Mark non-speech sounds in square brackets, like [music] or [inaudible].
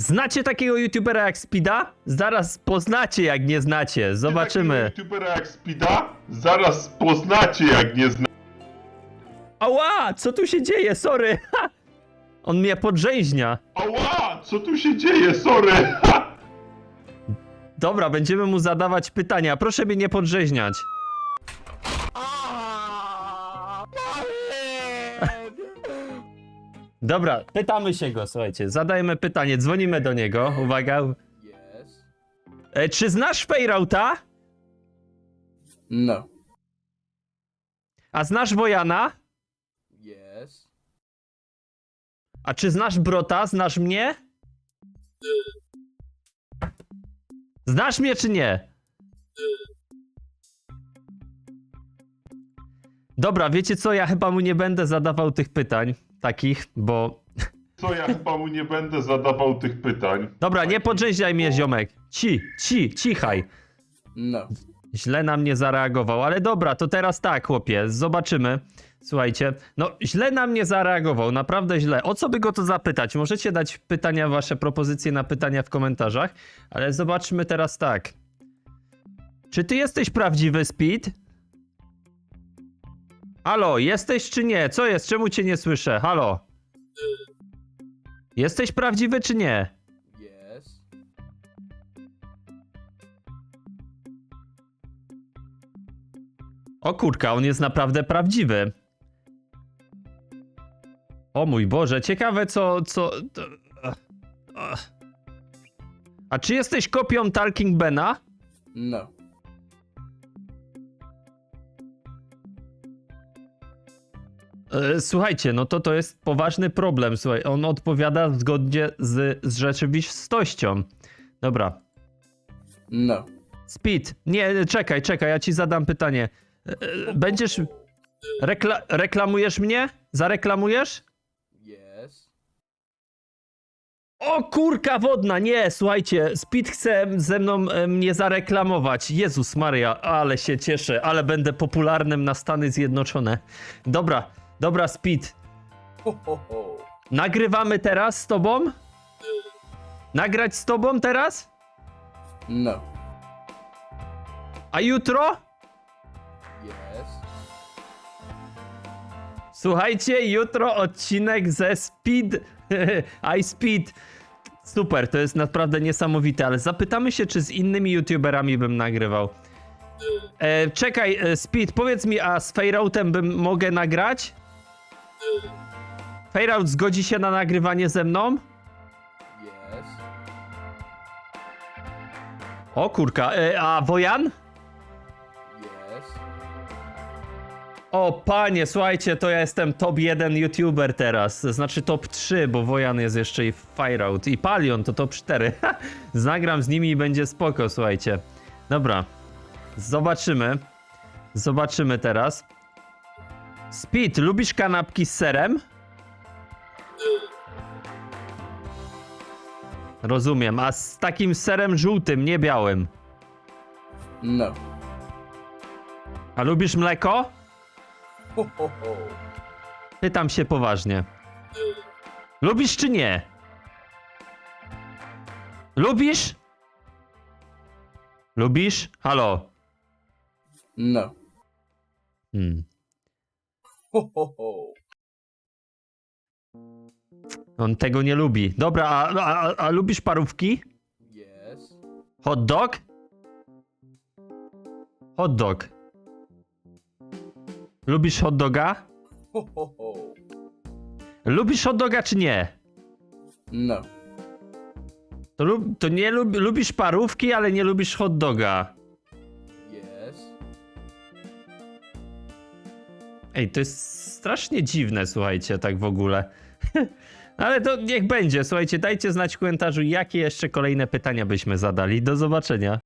Znacie takiego youtubera jak Spida? Zaraz poznacie jak nie znacie. Zobaczymy. Takiego youtubera jak Spida? Zaraz poznacie jak nie zna... Ała, co tu się dzieje? Sorry. Ha! On mnie podrzeźnia. Ała, co tu się dzieje, sorry! Dobra, będziemy mu zadawać pytania. Proszę mnie nie podrzeźniać. Dobra, pytamy się go, słuchajcie. Zadajemy pytanie, dzwonimy do niego. Uwaga. Yes. E, czy znasz Fejrauta? No. A znasz Wojana? Yes. A czy znasz Brota? Znasz mnie? Znasz mnie czy nie? Dobra, wiecie co? Ja chyba mu nie będę zadawał tych pytań takich, bo. Co, ja chyba mu nie będę zadawał tych pytań. Dobra, nie podrzeźniaj mnie, ziomek. Ci, ci, cichaj. No. Źle na mnie zareagował, ale dobra, to teraz tak, chłopie, zobaczymy. Słuchajcie, no źle na mnie zareagował, naprawdę źle. O co by go to zapytać? Możecie dać pytania, wasze propozycje na pytania w komentarzach, ale zobaczmy teraz tak. Czy ty jesteś prawdziwy, Speed? Halo, jesteś czy nie? Co jest? Czemu cię nie słyszę? Halo? Jesteś prawdziwy czy nie? Yes. O kurka, on jest naprawdę prawdziwy. O mój Boże, ciekawe co, co... A czy jesteś kopią Talking Bena? No. Słuchajcie, no to to jest poważny problem, słuchaj, on odpowiada zgodnie z, z rzeczywistością. Dobra, No. Speed, nie, czekaj, czekaj, ja ci zadam pytanie. E, e, Będziesz... Rekla reklamujesz mnie? Zareklamujesz? Yes. O kurka wodna, nie, słuchajcie, Speed chce ze mną e, mnie zareklamować. Jezus Maria, ale się cieszę, ale będę popularnym na Stany Zjednoczone. Dobra, dobra Speed, Ho, ho, ho. nagrywamy teraz z tobą? Nagrać z tobą teraz? No. A jutro? Yes. Słuchajcie, jutro odcinek ze Speed. [laughs] I Speed. Super, to jest naprawdę niesamowite, ale zapytamy się, czy z innymi YouTuberami bym nagrywał. E, czekaj, e, Speed, powiedz mi, a z Fairoutem bym mogę nagrać? Fairout zgodzi się na nagrywanie ze mną? Yes. O kurka, e, a Wojan? Yes. O panie, słuchajcie, to ja jestem top 1 YouTuber teraz. Znaczy top 3, bo Wojan jest jeszcze i Fireout. I Palion to top 4. [laughs] Zagram z nimi i będzie spoko, słuchajcie. Dobra. Zobaczymy. Zobaczymy teraz. Speed, lubisz kanapki z serem? Rozumiem, a z takim serem żółtym, nie białym. No. A lubisz mleko? Ho, ho, ho. Pytam się poważnie. Lubisz czy nie? Lubisz? Lubisz? Halo. No. Hmm. Ho, ho, ho. On tego nie lubi. Dobra, a, a, a lubisz parówki? Yes. Hot dog? Hot dog. Lubisz hot doga? Ho, ho, ho. Lubisz hot doga czy nie? No. To, lub, to nie lub, lubisz parówki, ale nie lubisz hot doga. Ej, to jest strasznie dziwne, słuchajcie, tak w ogóle. [laughs] Ale to niech będzie, słuchajcie, dajcie znać w komentarzu, jakie jeszcze kolejne pytania byśmy zadali. Do zobaczenia.